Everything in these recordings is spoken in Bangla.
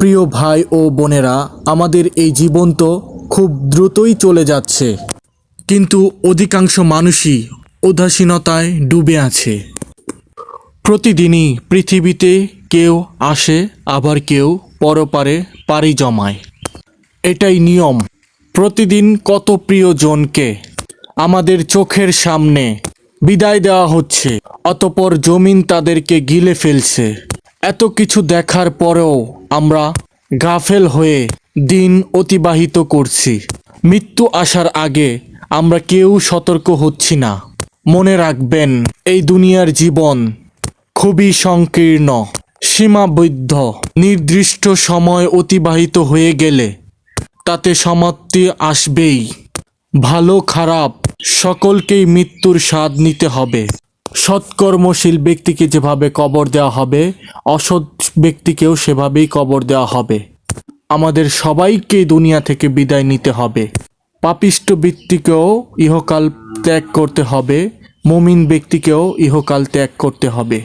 প্রিয় ভাই ও বোনেরা, আমাদের এই জীবন তো খুব দ্রুতই চলে যাচ্ছে। কিন্তু অধিকাংশ মানুষই উদাসীনতায় ডুবে আছে। প্রতিদিনই পৃথিবীতে কেউ আসে, আবার কেউ পরপারে পাড়ি জমায়। এটাই নিয়ম। প্রতিদিন কত প্রিয়জনকে আমাদের চোখের সামনে বিদায় দেওয়া হচ্ছে, অতপর জমিন তাদেরকে গিলে ফেলছে। এত কিছু দেখার পরেও আমরা গাফেল হয়ে দিন অতিবাহিত করছি। মৃত্যু আসার আগে আমরা কেউ সতর্ক হচ্ছি না। মনে রাখবেন, এই দুনিয়ার জীবন খুবই সংকীর্ণ, সীমাবদ্ধ, নির্দিষ্ট সময় অতিবাহিত হয়ে গেলে তাতে সমাপ্তি আসবেই। ভালো খারাপ সকলকেই মৃত্যুর স্বাদ নিতে হবে। সৎকর্মশীল ব্যক্তিকে যেভাবে কবর দেওয়া হবে, অসৎ ব্যক্তিকেও সেভাবেই কবর দেওয়া হবে। আমাদের সবাইকে দুনিয়া থেকে বিদায় নিতে হবে। পাপিষ্ট ব্যক্তিকেও ইহকাল ত্যাগ করতে হবে, মমিন ব্যক্তিকেও ইহকাল ত্যাগ করতে হবে।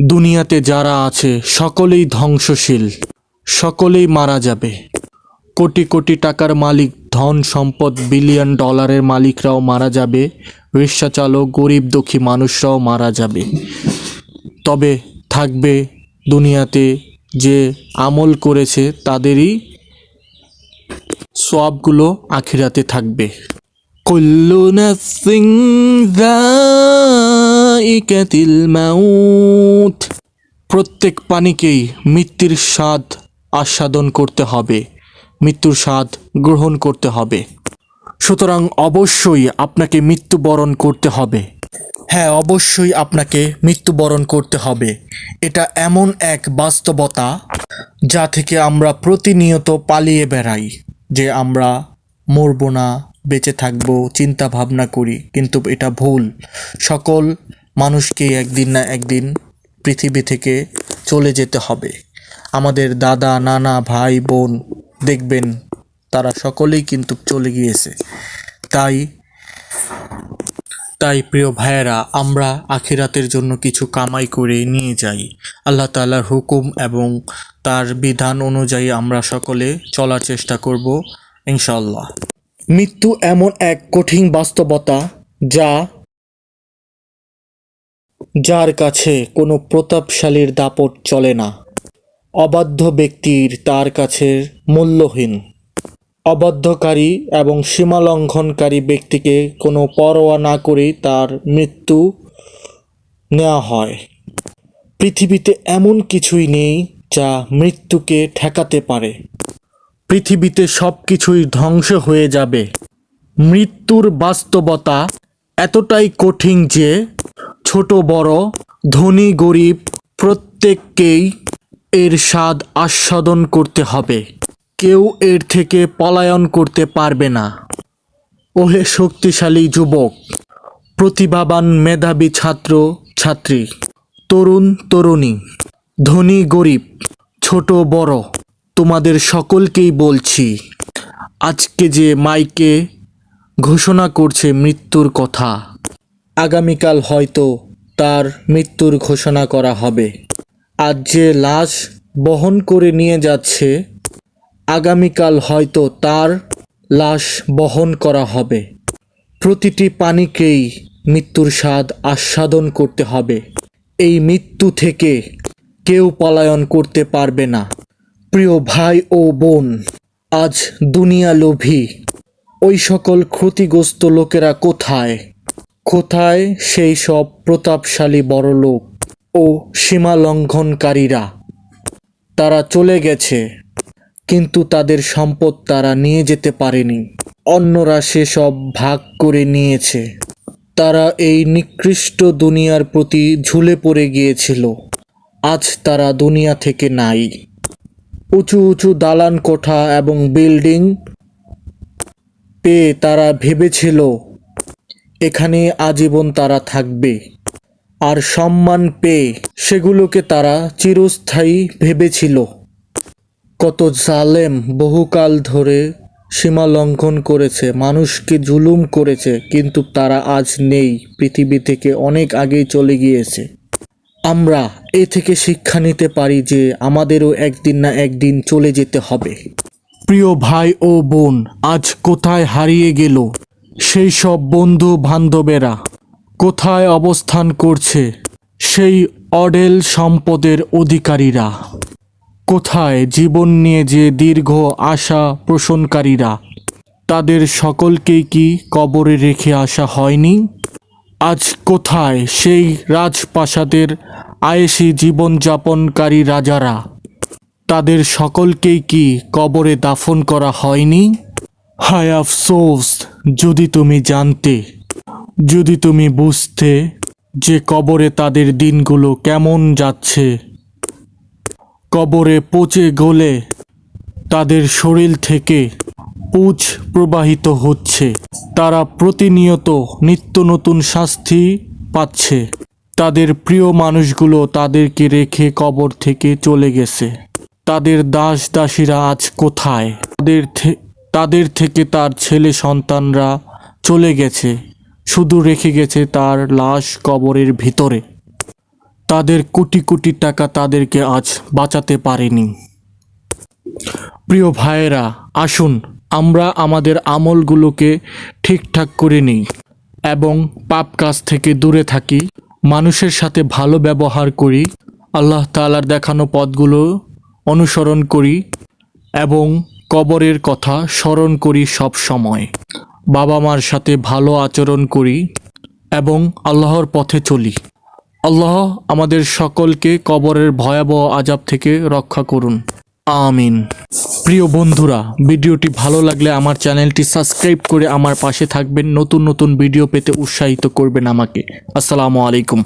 দুনিয়াতে যারা আছে, সকলেই ধ্বংসশীল, সকলেই মারা যাবে। কোটি কোটি টাকার মালিক ধন সম্পদ বিলিয়ন ডলারের মালিকরাও মারা যাবে, রিক্সাচালক, গরিব দুঃখী মানুষরাও মারা যাবে। তবে থাকবে দুনিয়াতে যে আমল করেছে তাদেরই সবগুলো আখিরাতে থাকবে। কুল্লু নাফসিং যায়িকাতিল মাউত। প্রত্যেক পানিকেই মৃত্যুর স্বাদ আস্বাদন করতে হবে। মৃত্যুর স্বাদ গ্রহণ করতে হবে। সুতরাং অবশ্যই আপনাকে মৃত্যুবরণ করতে হবে। হ্যাঁ অবশ্যই আপনাকে মৃত্যুবরণ করতে হবে। এটা এমন এক বাস্তবতা যা থেকে আমরা প্রতিনিয়ত পালিয়ে বেড়াই যে আমরা মরবো না, বেঁচে থাকব চিন্তা ভাবনা করি, কিন্তু এটা ভুল। সকল মানুষকেই একদিন না একদিন পৃথিবী থেকে চলে যেতে হবে। আমাদের দাদা, নানা, ভাই, বোন দেখবেন তারা সকলেই কিন্তু চলে গিয়েছে। তাই তাই প্রিয় ভাইয়েরা, আমরা আখিরাতের জন্য কিছু কামাই করে নিয়ে যাই। আল্লাহ তাআলার হুকুম এবং তার বিধান অনুযায়ী আমরা সকলে চলার চেষ্টা করব ইনশাল্লাহ মৃত্যু এমন এক কঠিন বাস্তবতা যা, যার কাছে কোনো প্রতাপশালীর দাপট চলে না। অবাধ্য ব্যক্তির তার কাছে মূল্যহীন। অবাধ্যকারী এবং সীমালঙ্ঘনকারী ব্যক্তিকে কোনো পরোয়া না করেই তার মৃত্যু নেওয়া হয়। পৃথিবীতে এমন কিছুই নেই যা মৃত্যুকে ঠেকাতে পারে। পৃথিবীতে সব কিছুই ধ্বংস হয়ে যাবে। মৃত্যুর বাস্তবতা এতটাই কঠিন যে ছোট বড় ধনী গরিব প্রত্যেককেই এর স্বাদ আস্বাদন করতে হবে। কেউ এর থেকে পলায়ন করতে পারবে না। ওহে শক্তিশালী যুবক, প্রতিভাবান মেধাবী ছাত্র, ছাত্রী, তরুণ, তরুণী, ধনী, গরিব, ছোট, বড়, তোমাদের সকলকেই বলছি, আজকে যে মাইকে ঘোষণা করছে মৃত্যুর কথা, আগামীকাল হয়তো তার মৃত্যুর ঘোষণা করা হবে। আজ যে লাশ বহন করে নিয়ে যাচ্ছে, আগামীকাল হয়তো তার লাশ বহন করা হবে। প্রতিটি পানিকেই মৃত্যুর স্বাদ আস্বাদন করতে হবে। এই মৃত্যু থেকে কেউ পলায়ন করতে পারবে না। প্রিয় ভাই ও বোন, আজ দুনিয়া লোভী। ওই সকল ক্ষতিগ্রস্ত লোকেরা কোথায়? কোথায় সেই সব প্রতাপশালী বড়লোক? ও সীমা লঙ্ঘনকারীরা তারা চলে গেছে, কিন্তু তাদের সম্পদ তারা নিয়ে যেতে পারেনি। অন্যরা সেসব ভাগ করে নিয়েছে। তারা এই নিকৃষ্ট দুনিয়ার প্রতি ঝুলে পড়ে গিয়েছিল। আজ তারা দুনিয়া থেকে নাই। উঁচু উঁচু দালান কোঠা এবং বিল্ডিং পেয়ে তারা ভেবেছিল, এখানে আজীবন তারা থাকবে। আর সম্মান পেয়ে সেগুলোকে তারা চিরস্থায়ী ভেবেছিল। কত জালেম বহুকাল ধরে সীমা লঙ্ঘন করেছে, মানুষকে জুলুম করেছে, কিন্তু তারা আজ নেই, পৃথিবী থেকে অনেক আগেই চলে গিয়েছে। আমরা এ থেকে শিক্ষা নিতে পারি যে আমাদেরও একদিন না একদিন চলে যেতে হবে। প্রিয় ভাই ও বোন, আজ কোথায় হারিয়ে গেল সেই সব বন্ধু বান্ধবেরা কোথায় অবস্থান করছে সেই অডেল সম্পদের অধিকারীরা? কোথায় জীবন নিয়ে যে দীর্ঘ আশা পোষণকারীরা? তাদের সকলকেই কি কবরে রেখে আসা হয়নি? আজ কোথায় সেই রাজপ্রাসাদের আয়েসি জীবনযাপনকারী রাজারা? তাদের সকলকেই কি কবরে দাফন করা হয়নি? হায় আফসোস, যদি তুমি জানতে। যদি তুমি বুঝতে যে কবরে তাদের দিনগুলো কেমন যাচ্ছে। কবরে পচে গলে তাদের শরীর থেকে পুজ প্রবাহিত হচ্ছে। তারা প্রতিনিয়ত নিত্য নতুন শাস্তি পাচ্ছে। তাদের প্রিয় মানুষগুলো তাদেরকে রেখে কবর থেকে চলে গেছে। তাদের দাস দাসীরা আজ কোথায়? তাদের তাদের থেকে তার ছেলে সন্তানরা চলে গেছে। শুধু রেখে গেছে তার লাশ কবরের ভিতরে। তাদের কোটি কোটি টাকা তাদেরকে আজ বাঁচাতে পারেনি। প্রিয় ভাইয়েরা, আসুন আমরা আমাদের আমলগুলোকে ঠিকঠাক করে নিই এবং পাপ কাজ থেকে দূরে থাকি, মানুষের সাথে ভালো ব্যবহার করি, আল্লাহ তাআলার দেখানো পথগুলো অনুসরণ করি এবং কবরের কথা স্মরণ করি সব সময়। বাবা মার সাথে ভালো আচরণ করি এবং আল্লাহর পথে চলি। আল্লাহ আমাদের সকলকে কবরের ভয়াবহ আজাব থেকে রক্ষা করুন। আমিন। প্রিয় বন্ধুরা, ভিডিওটি ভালো লাগলে আমার চ্যানেলটি সাবস্ক্রাইব করে আমার পাশে থাকবেন। নতুন নতুন ভিডিও পেতে উৎসাহিত করবেন আমাকে। আসসালামু আলাইকুম।